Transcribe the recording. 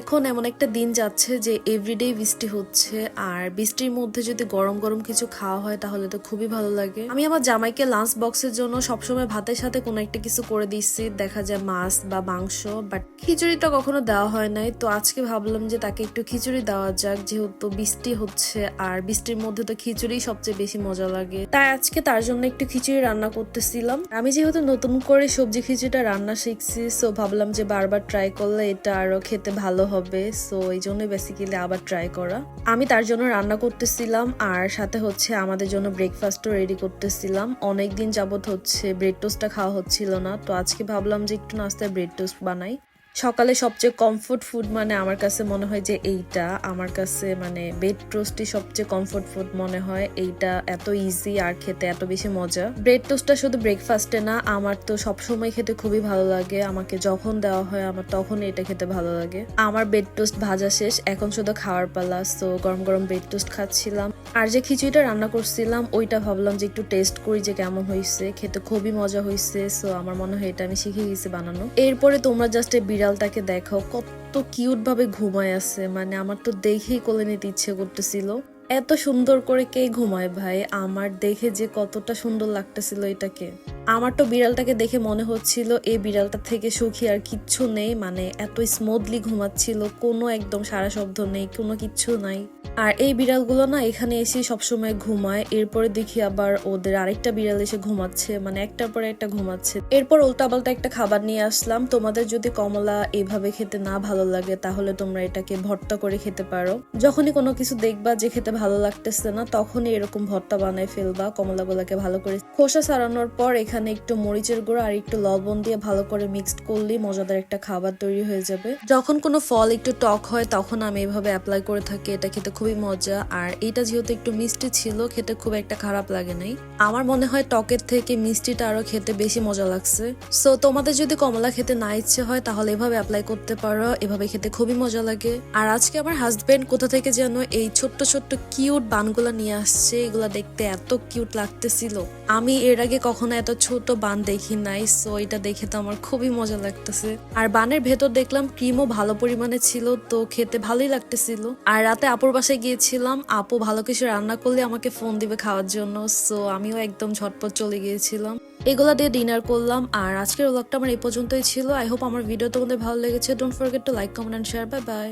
এখন এমন একটা দিন যাচ্ছে যে এভরিডে বৃষ্টি হচ্ছে, আর বৃষ্টির মধ্যে যদি গরম গরম কিছু খাওয়া হয় তাহলে তো খুবই ভালো লাগে। আমি আমার জামাইকে লাঞ্চ বক্সের জন্য সবসময় ভাতের সাথে কোনো একটা কিছু করে দিচ্ছি দেখা যায় মাছ বা মাংস বাট খিচুড়িটা কখনো দেওয়া হয় নাই। তো আজকে ভাবলাম যে তাকে একটু খিচুড়ি দেওয়া যাক, যেহেতু বৃষ্টি হচ্ছে, আর বৃষ্টির মধ্যে তো খিচুড়ি সবচেয়ে বেশি মজা লাগে। তাই আজকে তার জন্য একটু খিচুড়ি রান্না করতেছিলাম। আমি যেহেতু নতুন করে সবজি খিচুড়িটা রান্না শিখছি সো ভাবলাম যে বারবার ট্রাই করলে এটা আরও খেতে ভালো হবে সো এই জন্য বেসিক্যালি আবার ট্রাই করা। আমি তার জন্য রান্না করতেছিলাম, আর সাথে হচ্ছে আমাদের জন্য ব্রেকফাস্টও রেডি করতেছিলাম। অনেক দিন যাবত হচ্ছে ব্রেড টোস্টটা খাওয়া হচ্ছিল না, তো আজকে ভাবলাম যে একটু নাস্তায় ব্রেড টোস্ট বানাই। সকালে সবচেয়ে কমফোর্ট ফুড মানে আমার কাছে মনে হয় যে এইটা। আমার কাছে মানে ব্রেড টোস্টই সবচেয়ে কমফোর্ট ফুড মনে হয়। এইটা এত ইজি আর খেতে এত বেশি মজা। ব্রেড টোস্টটা শুধু ব্রেকফাস্টে না, আমার তো সব সময় খেতে খুবই ভালো লাগে। আমাকে যখন দেওয়া হয়, আমার তখন এটা খেতে ভালো লাগে। আমার ব্রেড টোস্ট ভাজা শেষ, এখন শুধু খাওয়ার পালা। তো গরম গরম ব্রেড টোস্ট খাচ্ছিলাম। আর যে খিচুড়িটা রান্না করছিলাম, ওইটা ভাবলাম যে একটু টেস্ট করি যে কেমন হয়েছে খেতে খুবই মজা হয়েছে সো আমার মনে হয় এটা আমি শিখে গেছি বানানো। এরপরে তোমরা জাস্ট এই বিড়ালটাকে দেখো কত কিউট ভাবে ঘুমায় আছে। মানে আমার তো দেখেই কোলে নিতে ইচ্ছে করতেছিল। এত সুন্দর করে কে ঘুমায় ভাই? আমার দেখে যে কতটা সুন্দর লাগতেছিল এটাকে। আমার তো বিড়ালটাকে দেখে মনে হচ্ছিল এই বিড়ালটা থেকে সুখী আর কিচ্ছু নেই মানে এত স্মুথলি ঘুমাচ্ছিল, কোনো একদম সারা শব্দ নেই, কোনো কিচ্ছু নাই। আর এই বিড়ালগুলো না এখানে এসে সবসময় ঘুমায়, এরপরে দেখি আবার ওদের আরেকটা বিড়াল এসে ঘুমাচ্ছে মানে একটার পরে একটা ঘুমাচ্ছে। এরপর উল্টাপাল্টা একটা খাবার নিয়ে আসলাম, তোমাদের যদি কমলা এভাবে খেতে না ভালো লাগে, তাহলে তোমরা এটাকে ভর্তা করে খেতে পারো। যখনই কোনো কিছু দেখবা যে খেতে ভালো লাগতেছে না, তখনই এরকম ভর্তা বানায় ফেলবা, কমলাগুলোকে ভালো করে। খোসা সারানোর পর এখানে একটু মরিচের গুঁড়ো আর একটু লবণ দিয়ে ভালো করে মিক্সড করলেই মজাদার একটা খাবার তৈরি হয়ে যাবে। যখন কোনো ফল একটু টক হয়, তখন আমি এভাবে অ্যাপ্লাই করে থাকি। এটা খেতে খুবই মজা। আর এটা যেহেতু একটু মিষ্টি ছিল, খেতে খুব একটা খারাপ লাগে নাই। আমার মনে হয় টকের থেকে মিষ্টিটা আরও খেতে বেশি মজা লাগছে। সো তোমাদের যদি কমলা খেতে না ইচ্ছে হয়, তাহলে এভাবে অ্যাপ্লাই করতে পারো। এভাবে খেতে খুবই মজা লাগে। আর আজকে আমার হাজবেন্ড কোথা থেকে যেন এই ছোট্ট ছোট্ট কিউট বানগুলা নিয়ে আসছে, এগুলা দেখতে এত কিউট লাগতেছিল। আমি এর আগে কখনো এত ছোট বান দেখি নাই সো এটা দেখে তো আমার খুবই মজা লাগতেছে। আর বানের ভেতর দেখলাম ক্রিমও ভালো পরিমাণে ছিল, তো খেতে ভালোই লাগতেছিল। আর রাতে আপুর বাসায় গিয়েছিলাম, আপু ভালো কিছু রান্না করলে আমাকে ফোন দিবে খাওয়ার জন্য সো আমিও একদম ঝটপট চলে গিয়েছিলাম। এগুলা দিয়ে ডিনার করলাম, আর আজকের ব্লগটা আমার এই পর্যন্তই ছিল। আই হোপ আমার ভিডিও তোমাদের ভালো লেগেছে। Don't forget to like comment and share bye bye